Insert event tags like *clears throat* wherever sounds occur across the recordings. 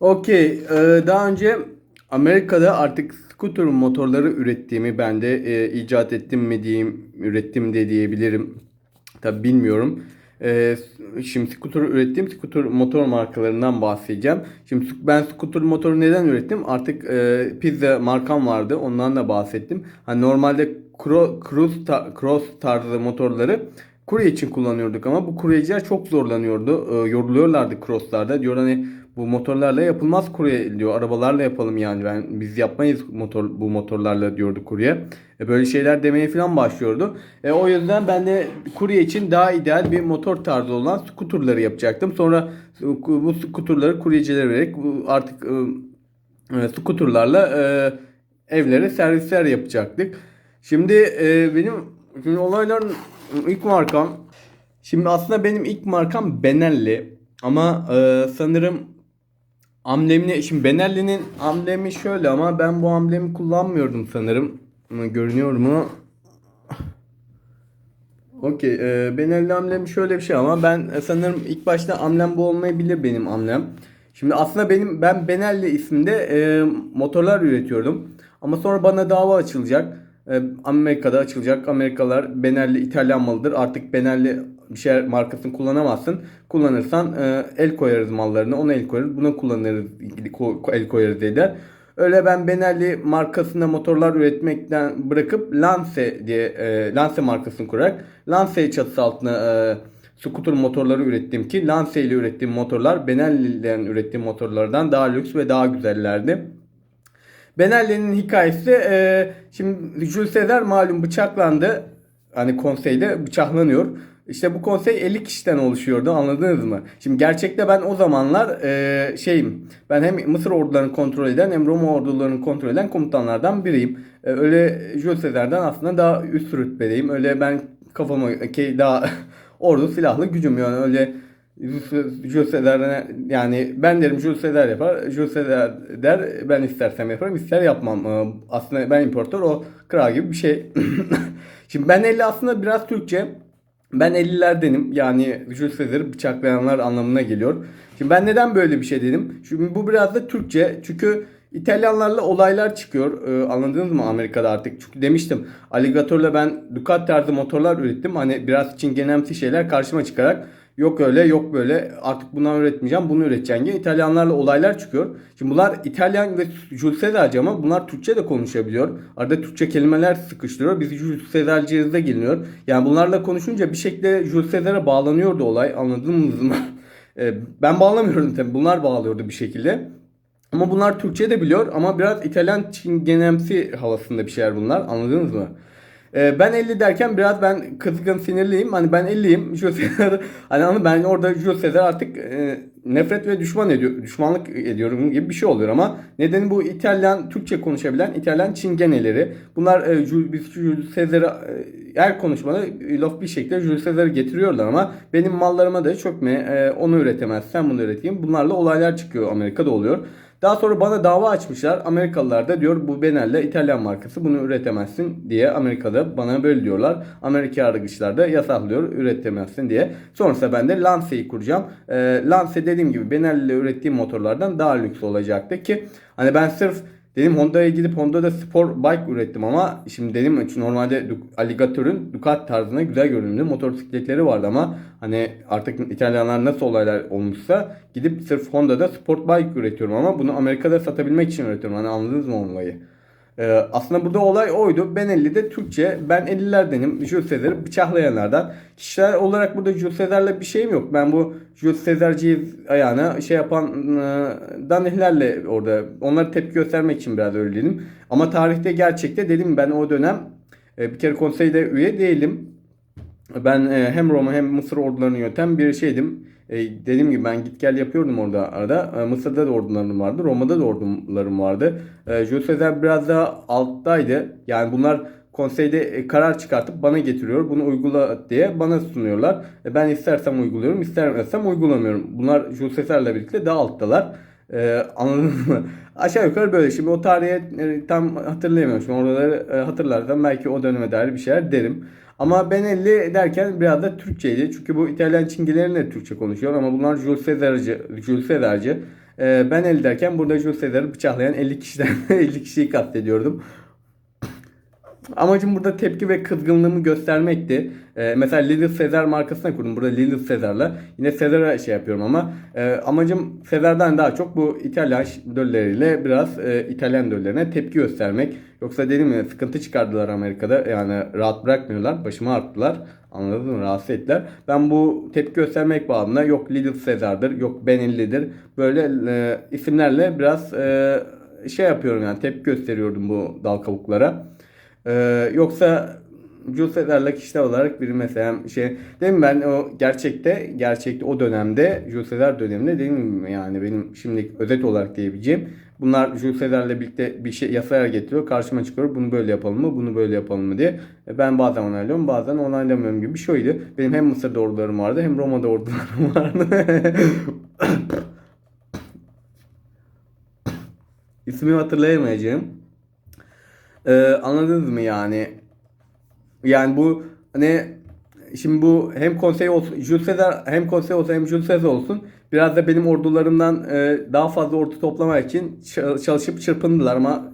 Okey. Ee, daha önce Amerika'da artık scooter motorları ürettiğimi ben de e, icat ettim mi diyeyim, ürettim de diyebilirim. Tabi bilmiyorum. Ee, şimdi scooter ürettiğim scooter motor markalarından bahsedeceğim. Şimdi ben scooter motoru neden ürettim? Artık e, pizza markam vardı. Ondan da bahsettim. Hani normalde cro- cruise ta- cross tarzı motorları kurye için kullanıyorduk ama bu kuryeciler çok zorlanıyordu. Ee, yoruluyorlardı crosslarda. Diyor hani bu motorlarla yapılmaz kurye diyor. Arabalarla yapalım yani. Ben biz yapmayız motor bu motorlarla diyordu kurye. E, böyle şeyler demeye falan başlıyordu. E, o yüzden ben de kurye için daha ideal bir motor tarzı olan skuterları yapacaktım. Sonra bu skuterları kuryecilere vererek artık e, e, skuterlarla e, evlere servisler yapacaktık. Şimdi e, benim şimdi olayların ilk markam şimdi aslında benim ilk markam Benelli ama e, sanırım amblemini şimdi Benelli'nin amblemi şöyle ama ben bu amblemi kullanmıyordum sanırım. Ama Görünüyor mu? Okey. E, Benelli amblemi şöyle bir şey ama ben e, sanırım ilk başta amblem bu olmayabilir benim amblem. Şimdi aslında benim ben Benelli isminde e, motorlar üretiyordum. Ama sonra bana dava açılacak. E, Amerika'da açılacak. Amerikalılar Benelli İtalyan malıdır. Artık Benelli bir şey markasını kullanamazsın. Kullanırsan e, el koyarız mallarını. Ona el koyarız. Buna kullanırız. El koyarız dediler. Öyle ben Benelli markasında motorlar üretmekten bırakıp Lance diye e, Lance markasını kurarak Lance çatısı altına e, scooter motorları ürettim ki Lance ile ürettiğim motorlar Benelli'den ürettiğim motorlardan daha lüks ve daha güzellerdi. Benelli'nin hikayesi e, şimdi Jules Caesar malum bıçaklandı. Hani konseyde bıçaklanıyor. İşte bu konsey 50 kişiden oluşuyordu anladınız mı? Şimdi gerçekte ben o zamanlar e, şeyim. Ben hem Mısır ordularını kontrol eden hem Roma ordularını kontrol eden komutanlardan biriyim. E, öyle Jules Caesar'dan aslında daha üst rütbedeyim. Öyle ben kafamı ki daha *laughs* ordu silahlı gücüm yani öyle Jules Caesar yani ben derim Jules Caesar yapar. Jules Caesar der ben istersem yaparım ister yapmam. Ee, Aslında ben imparator o kral gibi bir şey. *laughs* Şimdi ben 50 aslında biraz Türkçe. Ben 50'lerdenim. Yani Jules Caesar'ı bıçaklayanlar anlamına geliyor. Şimdi ben neden böyle bir şey dedim? Şimdi bu biraz da Türkçe. Çünkü İtalyanlarla olaylar çıkıyor. Ee, anladınız mı Amerika'da artık? Çünkü demiştim Alligator'la ben Ducati tarzı motorlar ürettim. Hani biraz çingenemsi şeyler karşıma çıkarak Yok öyle yok böyle artık bundan üretmeyeceğim bunu üreteceğim diye İtalyanlarla olaylar çıkıyor. Şimdi bunlar İtalyan ve Jules Caesar'cı ama bunlar Türkçe de konuşabiliyor. Arada Türkçe kelimeler sıkıştırıyor. Biz Jules Caesar'cıyız da geliniyor. Yani bunlarla konuşunca bir şekilde Jules Caesar'a bağlanıyordu olay anladınız mı? *laughs* E, ben bağlamıyorum tabii bunlar bağlıyordu bir şekilde. Ama bunlar Türkçe de biliyor ama biraz İtalyan çingenemsi havasında bir şeyler bunlar anladınız mı? Ee, ben 50 derken biraz ben kızgın sinirliyim. Hani ben 50'yim. *laughs* Jules hani ama ben orada Jules Caesar artık e, nefret ve düşman ediyor düşmanlık ediyorum gibi bir şey oluyor ama nedeni bu İtalyan Türkçe konuşabilen İtalyan çingeneleri. Bunlar e, Jules, Jules e, her konuşmada laf bir şekilde Jules Caesar'ı getiriyorlar ama benim mallarıma da çökme e, onu üretemezsen bunu üreteyim. Bunlarla olaylar çıkıyor Amerika'da oluyor. Daha sonra bana dava açmışlar. Amerikalılar da diyor bu Benelli İtalyan markası bunu üretemezsin diye Amerika'da bana böyle diyorlar. Amerika yargıçlar da yasaklıyor üretemezsin diye. Sonrasında ben de Lance'yi kuracağım. Ee, Lance dediğim gibi Benelli ile ürettiğim motorlardan daha lüks olacaktı ki hani ben sırf Dedim Honda'ya gidip Honda'da spor bike ürettim ama şimdi dedim çünkü normalde Du- Alligator'un Ducati tarzında güzel görünümlü motosikletleri vardı ama hani artık İtalyanlar nasıl olaylar olmuşsa gidip sırf Honda'da sport bike üretiyorum ama bunu Amerika'da satabilmek için üretiyorum. Hani anladınız mı olayı? Ee, aslında burada olay oydu. Ben 50'de Türkçe, ben 50'lerdenim. Jules Caesar'ı bıçaklayanlardan. Kişisel olarak burada Jules Caesar'la bir şeyim yok. Ben bu Jules Caesar'cıyı ayağına şey yapan e, danihlerle orada onlara tepki göstermek için biraz öyle dedim. Ama tarihte gerçekte dedim ben o dönem e, bir kere konseyde üye değilim. Ben e, hem Roma hem Mısır ordularını yöneten bir şeydim. E, dediğim gibi ben git gel yapıyordum orada arada. E, Mısır'da da ordularım vardı. Roma'da da ordularım vardı. E, Jules Caesar biraz daha alttaydı. Yani bunlar konseyde e, karar çıkartıp bana getiriyor. Bunu uygula diye bana sunuyorlar. E, ben istersem uyguluyorum, istermezsem uygulamıyorum. Bunlar Jules Caesar'la birlikte daha alttalar. Ee, anladınız mı? *laughs* Aşağı yukarı böyle. Şimdi o tarihe e, tam hatırlayamıyorum. Şimdi oraları hatırlarsam belki o döneme dair bir şeyler derim. Ama ben 50 derken biraz da Türkçeydi. Çünkü bu İtalyan çingilerin de Türkçe konuşuyor ama bunlar Jules Caesar'cı, Jules Caesar'cı. E, ben 50 derken burada Jules Caesar'ı bıçaklayan 50 kişiden *laughs* 50 kişiyi kastediyordum. Amacım burada tepki ve kızgınlığımı göstermekti. Ee, mesela Little Caesar markasına kurdum. Burada Little Caesar'la. Yine Caesar'a şey yapıyorum ama e, amacım Caesar'dan daha çok bu İtalyan dölleriyle biraz e, İtalyan döllerine tepki göstermek. Yoksa dedim ya sıkıntı çıkardılar Amerika'da. Yani rahat bırakmıyorlar. Başımı arttılar. Anladın mı? Rahatsız ettiler. Ben bu tepki göstermek bağımında yok Little Caesar'dır, yok Benelli'dir. Böyle e, isimlerle biraz e, şey yapıyorum yani tepki gösteriyordum bu dal kavuklara. Ee, yoksa Jules Caesar'la kişisel olarak bir mesela şey değil mi ben o gerçekte gerçekte o dönemde Jules Caesar döneminde değil mi yani benim şimdi özet olarak diyebileceğim bunlar Jules Caesar'la birlikte bir şey yasalar getiriyor. Karşıma çıkıyor. Bunu böyle yapalım mı? Bunu böyle yapalım mı diye. E, ben bazen onaylıyorum bazen onaylamıyorum gibi bir şeydi. Benim hem Mısır'da ordularım vardı hem Roma'da ordularım vardı. *laughs* İsmini hatırlayamayacağım. Ee, anladınız mı yani? Yani bu hani şimdi bu hem konsey olsun Jules Caesar hem konsey olsun hem Jules Caesar olsun biraz da benim ordularımdan e, daha fazla ordu toplamak için çalışıp çırpındılar ama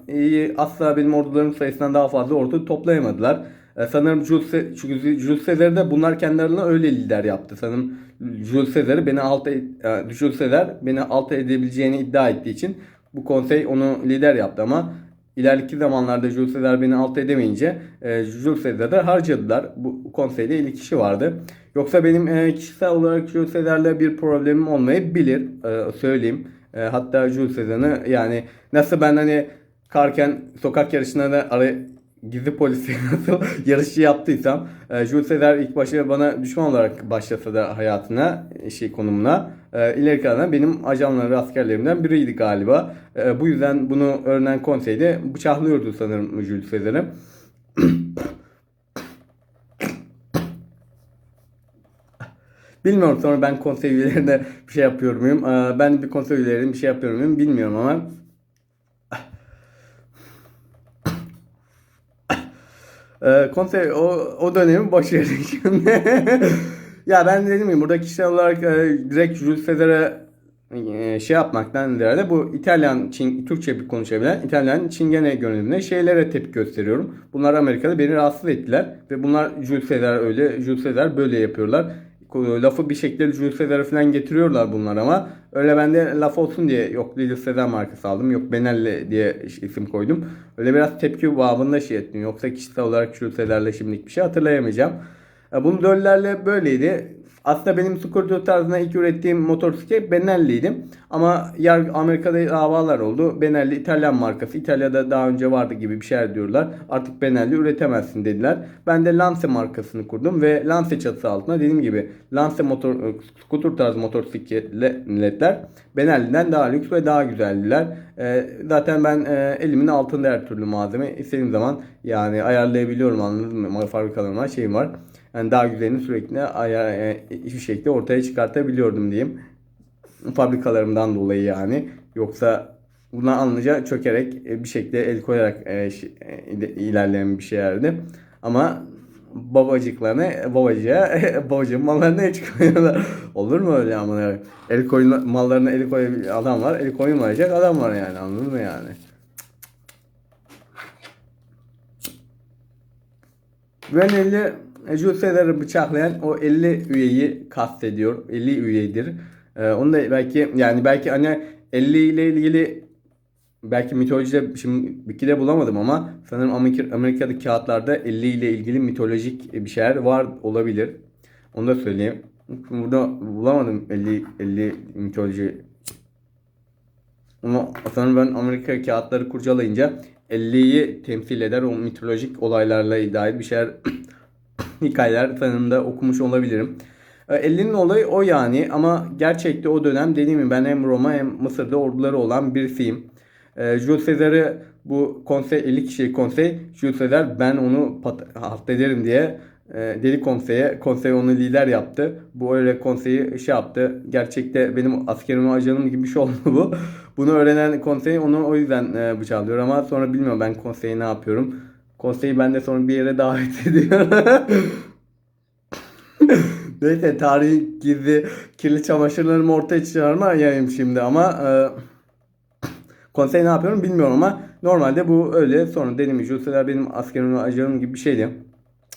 asla benim ordularım sayısından daha fazla ordu toplayamadılar. E, sanırım Jules, Caesar'ı da bunlar kendilerine öyle lider yaptı. Sanırım Jules Caesar'ı beni alt e, Jules Caesar beni alt edebileceğini iddia ettiği için bu konsey onu lider yaptı ama İleriki zamanlarda Jules Caesar beni alt edemeyince Jules Caesar'ı harcadılar. Bu konseyde 50 kişi vardı. Yoksa benim e, kişisel olarak Jules Caesar'la bir problemim olmayabilir. E, söyleyeyim. E, hatta Jules Caesar'ı yani nasıl ben hani karken sokak yarışına da ara, gizli polisi *laughs* nasıl yarışçı yaptıysam e, Jules Caesar ilk başta bana düşman olarak başlasa da hayatına e, şey konumuna e, ileri kalan benim ajanları askerlerimden biriydi galiba. E, bu yüzden bunu öğrenen konseyde bıçaklıyordu sanırım Jules Caesar'ı. *clears throat* Bilmiyorum sonra ben konsey üyelerine bir şey yapıyor muyum? E, ben bir konsey üyelerine bir şey yapıyor muyum bilmiyorum ama Ee, konsey o, o dönemi boş verin *laughs* ya ben dedim ya burada kişisel olarak e, direkt Jules Caesar'a e, şey yapmaktan ziyade bu İtalyan, Çin, Türkçe bir konuşabilen İtalyan Çingene gönüllüğüne şeylere tepki gösteriyorum. Bunlar Amerika'da beni rahatsız ettiler ve bunlar Jules Caesar öyle, Jules Caesar böyle yapıyorlar. Lafı bir şekilde Jules Caesar'a falan getiriyorlar bunlar ama öyle ben de laf olsun diye yok Little Caesar markası aldım yok Benelli diye isim koydum. Öyle biraz tepki babında şey ettim. Yoksa kişisel olarak Jules Caesar'la şimdilik bir şey hatırlayamayacağım. E, Bunun döllerle böyleydi. Aslında benim scooter tarzına ilk ürettiğim motosiklet Benelli'ydi. Ama yer Amerika'da davalar oldu. Benelli İtalyan markası. İtalya'da daha önce vardı gibi bir şeyler diyorlar. Artık Benelli üretemezsin dediler. Ben de Lance markasını kurdum ve Lance çatısı altında dediğim gibi Lance motor scooter tarzı motosikletler Benelli'den daha lüks ve daha güzeldiler. Ee, zaten ben e, elimin altında her türlü malzeme istediğim zaman yani ayarlayabiliyorum anladın mı? Fabrikalarıma şeyim var. Yani daha güzelini sürekli ayar, e, hiçbir şekilde ortaya çıkartabiliyordum diyeyim. Fabrikalarımdan dolayı yani. Yoksa buna alınca çökerek e, bir şekilde el koyarak e, ilerleyen bir şeylerdi. Ama babacıklarına babacığa *laughs* babacığın mallarına el koyuyorlar. Olur mu öyle ama el koyun mallarına el koyan adam var. El koymayacak adam var yani anladın mı yani? Ben 50 Jules bıçaklayan o 50 üyeyi kastediyor. 50 üyedir. Ee, onu da belki yani belki hani 50 ile ilgili belki mitolojide şimdi bir de bulamadım ama sanırım Amerika, Amerika'daki kağıtlarda 50 ile ilgili mitolojik bir şeyler var olabilir. Onu da söyleyeyim. Burada bulamadım 50 50 mitoloji. Ama sanırım ben Amerika kağıtları kurcalayınca 50'yi temsil eder o mitolojik olaylarla dair bir şeyler *laughs* hikayeler sanırım da okumuş olabilirim. 50'nin olayı o yani ama gerçekte o dönem dediğim gibi ben hem Roma hem Mısır'da orduları olan birisiyim. Ee, Jules Caesar'ı bu konsey 50 kişilik konsey Jules Caesar ben onu halt ederim diye e, dedi konseye. Konsey onu lider yaptı. Bu öyle konseyi şey yaptı. Gerçekte benim askerim ajanım gibi bir şey oldu bu. *laughs* Bunu öğrenen konsey onu o yüzden e, bıçaklıyor ama sonra bilmiyorum ben konseyi ne yapıyorum. Konseyi ben de sonra bir yere davet *laughs* ediyor. Neyse tarihin gizli kirli çamaşırlarımı ortaya çıkarmayayım şimdi ama e, konsey ne yapıyorum bilmiyorum ama normalde bu öyle. Sonra dediğim gibi Jule'seler benim askerim ajanım gibi bir şeydi.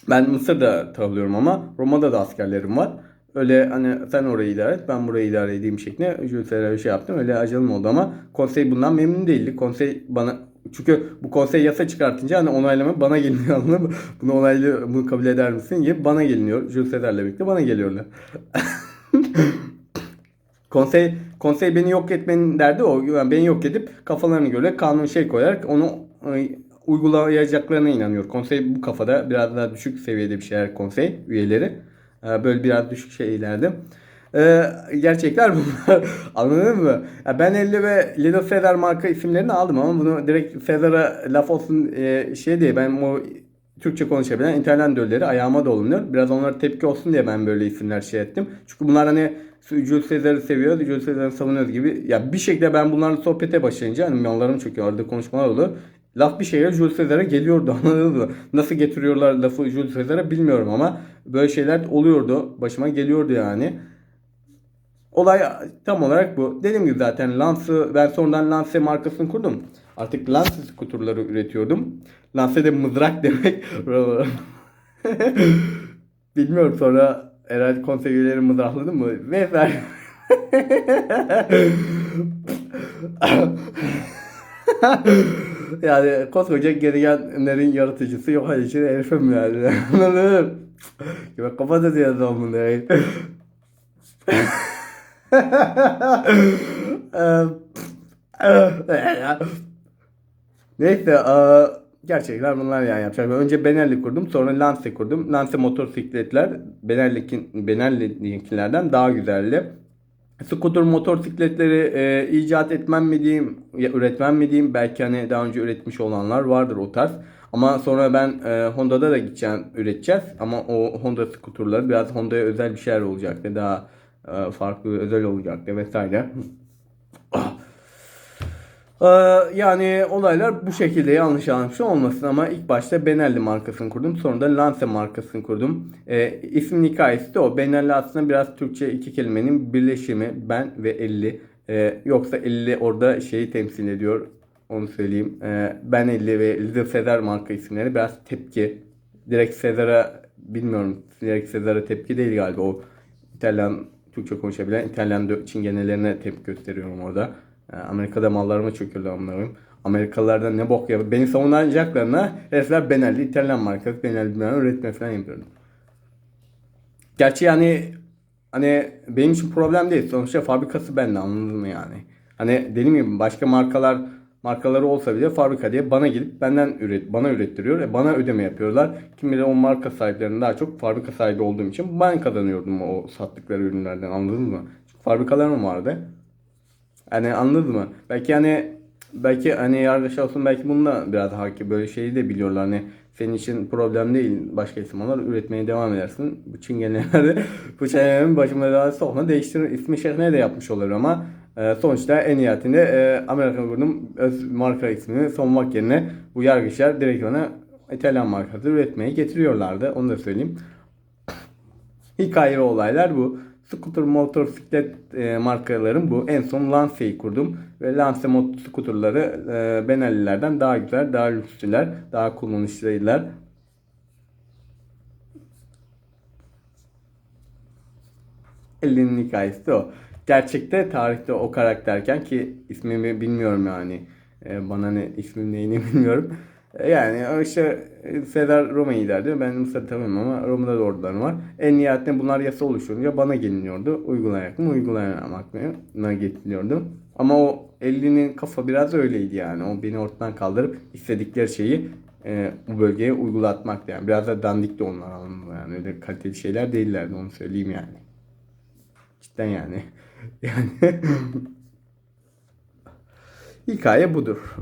Ben Mısır'da takılıyorum ama Roma'da da askerlerim var. Öyle hani sen orayı idare et ben burayı idare edeyim şeklinde bir şey yaptım. Öyle ajanım oldu ama konsey bundan memnun değildi. Konsey bana çünkü bu konsey yasa çıkartınca hani onaylama bana geliniyor *laughs* anladın mı? Bunu onaylı bunu kabul eder misin gibi bana geliniyor. Jules Caesar'la birlikte bana geliyorlar. *laughs* konsey konsey beni yok etmenin derdi o. Yani beni yok edip kafalarına göre kanun şey koyarak onu e, uygulayacaklarına inanıyor. Konsey bu kafada biraz daha düşük seviyede bir şeyler konsey üyeleri. E, Böyle biraz düşük şeylerdi. Ee, gerçekler bunlar. *laughs* Anladın mı? Ya ben 50 ve Little Caesar marka isimlerini aldım ama bunu direkt Caesar'a laf olsun e, şey diye ben o Türkçe konuşabilen İtalyan dölleri ayağıma dolanıyor. Biraz onlara tepki olsun diye ben böyle isimler şey ettim. Çünkü bunlar hani Jules Caesar'ı seviyor, Jules Caesar'ı savunuyor gibi. Ya bir şekilde ben bunlarla sohbete başlayınca hani yollarım çöküyor. Arada konuşmalar oldu. Laf bir şeye Jules Caesar'a geliyordu *laughs* anladınız mı? Nasıl getiriyorlar lafı Jules Caesar'a bilmiyorum ama böyle şeyler oluyordu. Başıma geliyordu yani. Olay tam olarak bu. Dediğim gibi zaten Lance'ı ben sonradan Lance markasını kurdum. Artık Lance skuterları üretiyordum. Lance de mızrak *laughs* demek. Bilmiyorum sonra herhalde konsey üyeleri mızrakladı mı? Vesaire. yani koskoca gezegenlerin yaratıcısı yok hadi için herifim yani. Anladın mı? Kapat diyor bunları. Neyse gerçekten bunlar yani yapacak. Önce Benelli kurdum sonra Lance kurdum. Lance motosikletler Benelli'kin Benelli'ninkilerden daha güzeldi. Scooter motosikletleri e, icat etmem mi diyeyim, ya üretmem mi diyeyim. Belki hani daha önce üretmiş olanlar vardır o tarz. Ama sonra ben e, Honda'da da gideceğim, üreteceğiz. Ama o Honda scooterları biraz Honda'ya özel bir şeyler olacaktı. Daha farklı, özel olacaktı vesaire. *laughs* Ee, yani olaylar bu şekilde yanlış anlamış olmasın ama ilk başta Benelli markasını kurdum. Sonra da Lance markasını kurdum. Ee, ismin hikayesi de o. Benelli aslında biraz Türkçe iki kelimenin birleşimi. Ben ve 50. Ee, yoksa 50 orada şeyi temsil ediyor. Onu söyleyeyim. Ee, ben 50 ve Little Caesar marka isimleri biraz tepki. Direkt Caesar'a bilmiyorum. Direkt Caesar'a tepki değil galiba. O İtalyan Türkçe konuşabilen İtalyan çingenelerine tepki gösteriyorum orada. Ee, Amerika'da mallarıma çöküldü amlarım. Amerikalılardan ne bok ya. Beni savunacaklarına herifler Benelli, İtalyan markası, Benelli bilmem üretme falan yapıyordu. Gerçi yani hani benim için problem değil. Sonuçta fabrikası bende anladın mı yani? Hani dediğim gibi başka markalar markaları olsa bile fabrika diye bana gelip benden üret, bana ürettiriyor. E bana ödeme yapıyorlar. Kim bilir o marka sahiplerinin daha çok fabrika sahibi olduğum için ben kazanıyordum o sattıkları ürünlerden anladın mı? Çünkü fabrikalarım vardı. Hani anladın mı? Belki hani belki hani yargıç olsun belki bunda biraz hakim böyle şeyi de biliyorlar hani senin için problem değil başka isimler üretmeye devam edersin. Bu çingenelerde bu çingenelerin başıma daha sokma değiştirir ismi şehrine de yapmış olur ama e, sonuçta en nihayetinde e, Amerikan grubunun öz marka ismini sonmak yerine bu yargıçlar direkt ona İtalyan markası üretmeye getiriyorlardı. Onu da söyleyeyim. *coughs* Hikaye ve olaylar bu. Scooter motosiklet e, markalarım bu. En son Lance'yi kurdum. Ve Lance scooterları e, Benellilerden daha güzel, daha lüksüler, daha kullanışlılar. Ellinin hikayesi de o. Gerçekte tarihte o karakterken ki ismimi bilmiyorum yani. E, bana ne ismim neyini *laughs* bilmiyorum. E, Yani işte Sezar Roma'yı derdi. Ben Mısır'ı tanımıyorum ama Roma'da da ordularım var. En nihayetinde bunlar yasa oluşturunca bana geliniyordu. Uygulayarak mı uygulayamak mı getiriliyordu. Ama o 50'nin kafa biraz öyleydi yani. O beni ortadan kaldırıp istedikleri şeyi e, bu bölgeye uygulatmaktı yani. Biraz da dandikti onlar anlamında yani. Öyle kaliteli şeyler değillerdi onu söyleyeyim yani. Cidden yani. Yani Hikaye budur.